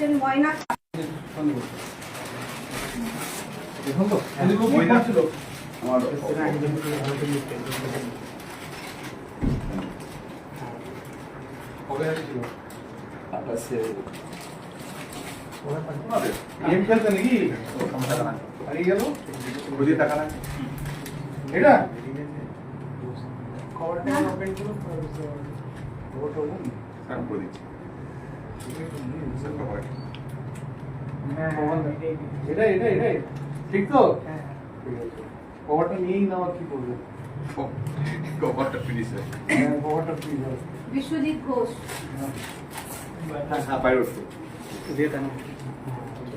আসছেন ময়না। দেখুন তো আমি খুব বই ছিল আমার কবে আসছিল আকাশে গেম খেলতে নাকি হারিয়ে গেল বুঝি টাকা না এটা করে দিচ্ছি এটা এটা এটাই ঠিক তো ঠিক আছে কভারটা নিয়েই নেওয়া কি করবে কভারটা ফিনিশ হয়ে কভারটা প্লিজ বিশ্বজিৎ ঘোষ। হ্যাঁ পাইরো তো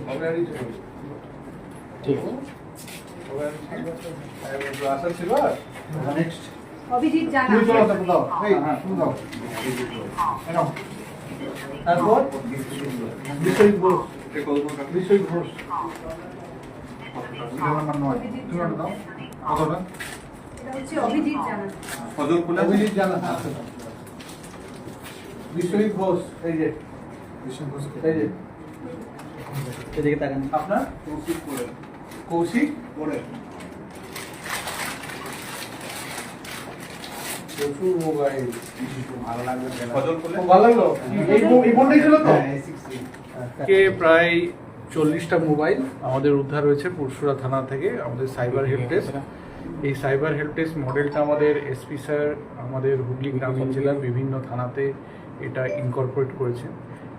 কবে হারিয়েছিল ঠিক কবে হারিয়েছিল আসা ছিল নেক্সট অভিজিৎ জানা। তুমি চলো দাও এই তুমি দাও। এই নাও। তারপর? বিশ্বজিৎ ঘোষ বিশ্বজিৎ ঘোষ অভিজিৎ জানা বিশ্বজিৎ ঘোষ এই যে। এই যে। এদিকে তাকান। আপনার? কৌশিক করে কৌশিক? প্রচুর মোবাইল ভালো খুব ভালো লাগল? এই ফোন- ছিল তো? কে প্রায় চল্লিশটা মোবাইল আমাদের উদ্ধার হয়েছে পুরসুরা থানা থেকে আমাদের সাইবার হেল্প ডেস্ক এই সাইবার হেল্প ডেস্ক মডেলটা আমাদের এসপি স্যার আমাদের হুগলি গ্রামীণ জেলার বিভিন্ন থানাতে এটা ইনকর্পোরেট করেছেন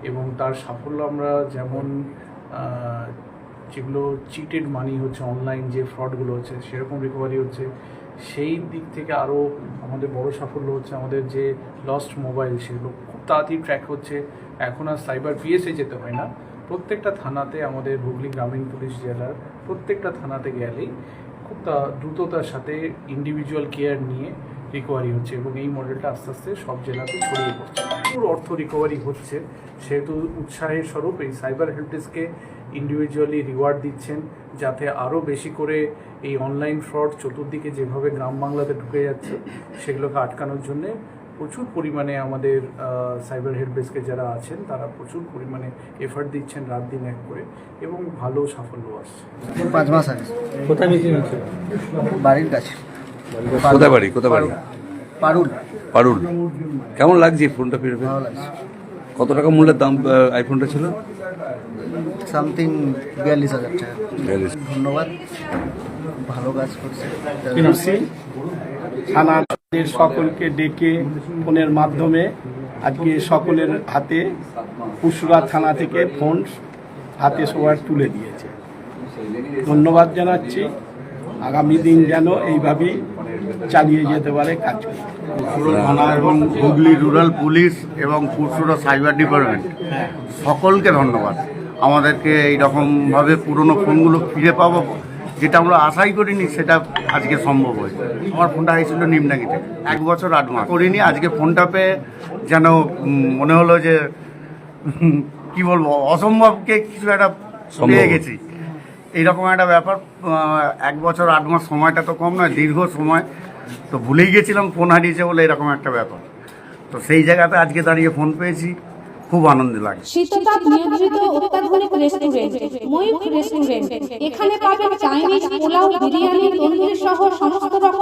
এবং তার সাফল্য আমরা যেমন যেগুলো চিটেড মানি হচ্ছে অনলাইন যে ফ্রডগুলো হচ্ছে সেরকম রিকভারি হচ্ছে। সেই দিক থেকে আরও আমাদের বড় সাফল্য হচ্ছে আমাদের যে লস্ট মোবাইল সেগুলো খুব তাড়াতাড়ি ট্র্যাক হচ্ছে। এখন আর সাইবার পিএসএ যেতে হয় না। প্রত্যেকটা থানাতে আমাদের হুগলি গ্রামীণ পুলিশ জেলার প্রত্যেকটা থানাতে গেলেই খুব দ্রুততার সাথে ইন্ডিভিজুয়াল কেয়ার নিয়ে রিকোয়ারি হচ্ছে এবং এই মডেলটা আস্তে আস্তে সব জেলাতে ছড়িয়ে পড়ছে। প্রচুর অর্থ রিকভারি হচ্ছে। সেহেতু উৎসাহের স্বরূপ এই সাইবার হেল্প ডেস্ককে ইন্ডিভিজুয়ালি রিওয়ার্ড দিচ্ছেন যাতে আরও বেশি করে এই অনলাইন ফ্রড চতুর্দিকে যেভাবে গ্রাম বাংলাতে ঢুকে যাচ্ছে সেগুলোকে আটকানোর জন্যে প্রচুর পরিমাণে আমাদের সাইবার হেল্প ডেস্কে যারা আছেন তারা প্রচুর পরিমাণে এফার্ট দিচ্ছেন রাত দিন এক করে এবং ভালো সাফল্য আসছে। পাঁচ মাস আগে। কোথায় বাড়ির কাছে। কোথায় বাড়ি? কোথায় বাড়ি? পারুল। পারুল। কেমন লাগছে ফোনটা ফিরে পেয়ে? ভালো লাগছে। কত টাকা মূল্যের দাম আহ, আইফোনটা ছিল? সামথিং বিয়াল্লিশ হাজার টাকা। বিয়াল্লিশ। ধন্যবাদ। ভালো কাজ করছে। থানার সকলকে ডেকে ফোনের মাধ্যমে আজকে সকলের হাতে পুশুরা থানা থেকে ফোন হাতে সবার তুলে দিয়েছে। ধন্যবাদ জানাচ্ছি। আগামী দিন যেন এইভাবেই চালিয়ে যেতে পারে কাজ থানা এবং হুগলি রুরাল পুলিশ এবং পুরসুরা সাইবার ডিপার্টমেন্ট সকলকে ধন্যবাদ। আমাদেরকে এইরকমভাবে পুরনো ফোনগুলো ফিরে পাবো যেটা আমরা আশাই করিনি সেটা আজকে সম্ভব হয়েছে। আমার ফোনটা হয়েছিল নিমডাঙ্গিতে এক বছর আট মাস। করিনি আজকে ফোনটা পেয়ে যেন মনে হলো যে কি বলব অসম্ভবকে কিছু একটা পেয়ে গেছি। এইরকম একটা ব্যাপার এক বছর, আট মাস সময়টা তো কম নয়, দীর্ঘ সময়। তো ভুলেই গেছিলাম, ফোন হারিয়েছে বলে এরকম একটা ব্যাপার। তো সেই জায়গাতে আজকে দাঁড়িয়ে ফোন পেয়েছি, খুব আনন্দ লাগে নিয়ন্ত্রিত অত্যাধুনিক রেস্টুরেন্ট রেস্টুরেন্ট এখানে পাবেন চাইনিজ পোলাও, বিরিয়ানি, তন্দুরি সহ সমস্ত রকম